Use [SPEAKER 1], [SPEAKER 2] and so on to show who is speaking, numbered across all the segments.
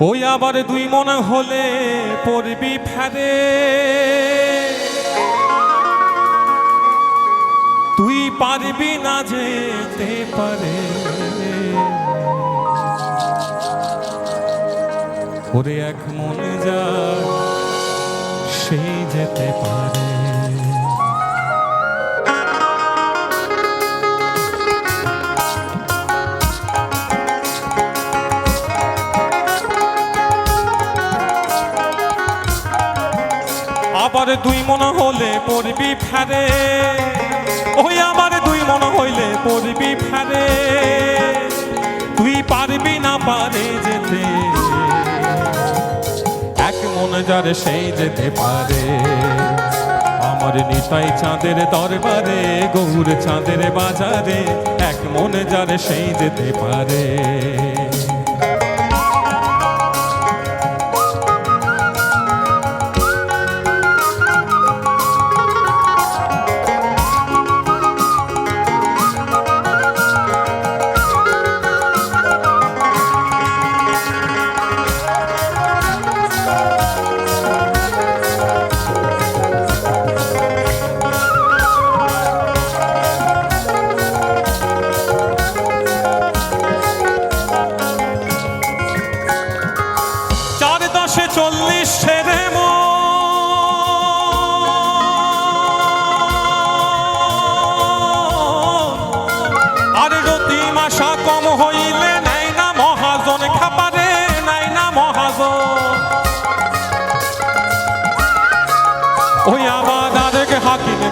[SPEAKER 1] ওই আবার দুই মনে হলে পড়বি ফেরে। তুই পারবি না যেতে পারে। ওরে এক মনে যা সেই যেতে পারে। আবার দুই মন হলে পড়বি ফেরে। ওই আবার দুই মন হইলে পড়বি ফেরে। তুই পারবি না পারে যেতে। এক মন যার সেই যেতে পারে। আমার নিতাই চাঁদের দরবারে, গৌর চাঁদের বাজারে, এক মন যার সেই যেতে পারে।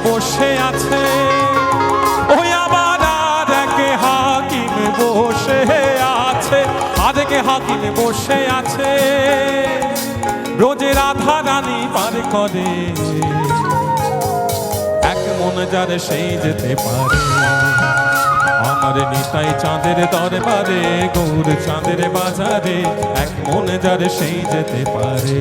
[SPEAKER 1] বসে আছে। ওই আবার আরেক হাকিম বসে আছে। আরেক হাকিম বসে আছে। রোজে রাধা রানী পার করে। এক মন যার সেই যেতে পারে। আমার নিতাই চাঁদের দরবারে, গৌর চাঁদের বাজারে, এক মন যার সেই যেতে পারে।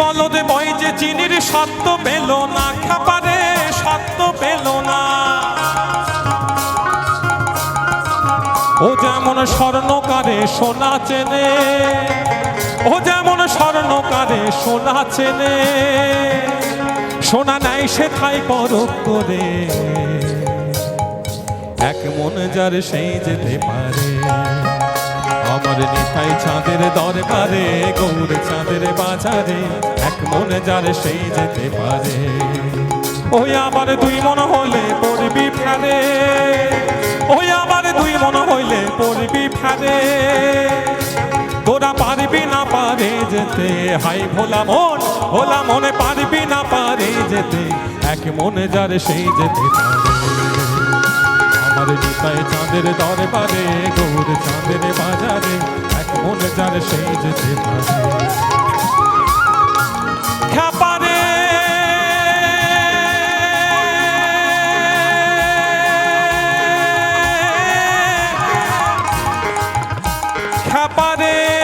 [SPEAKER 1] বলদে বই যে চিনির সত্য পেল না খাপারে সত্য পেল না। ও যেমন স্বর্ণকারে সোনা চেনে, ও যেমন স্বর্ণকারে সোনা চেনে, সোনা নাই সে খাই পরক করে। এক মন যার সেই যেতে পারে আমার নিতাই চাঁদের দরবারে, গৌর চাঁদের বাজারে, এক মন যার সেই যেতে পারে। ওই আমার দুই মন হলে পড়বি ফেলে ওই আবার দুই মন হইলে পড়বি ফেলে তোরা পারবি না পারে যেতে, হাই ভোলা মন, ভোলা মনে পারবি না পারে যেতে, এক মনে যার সেই যেতে পারে। আমার জুতায় চাঁদের দরে পারে, গৌর চাঁদের বাজারে, এক মনে যার সেই যেতে পারে খ্যাপারে। খ্যাপারে।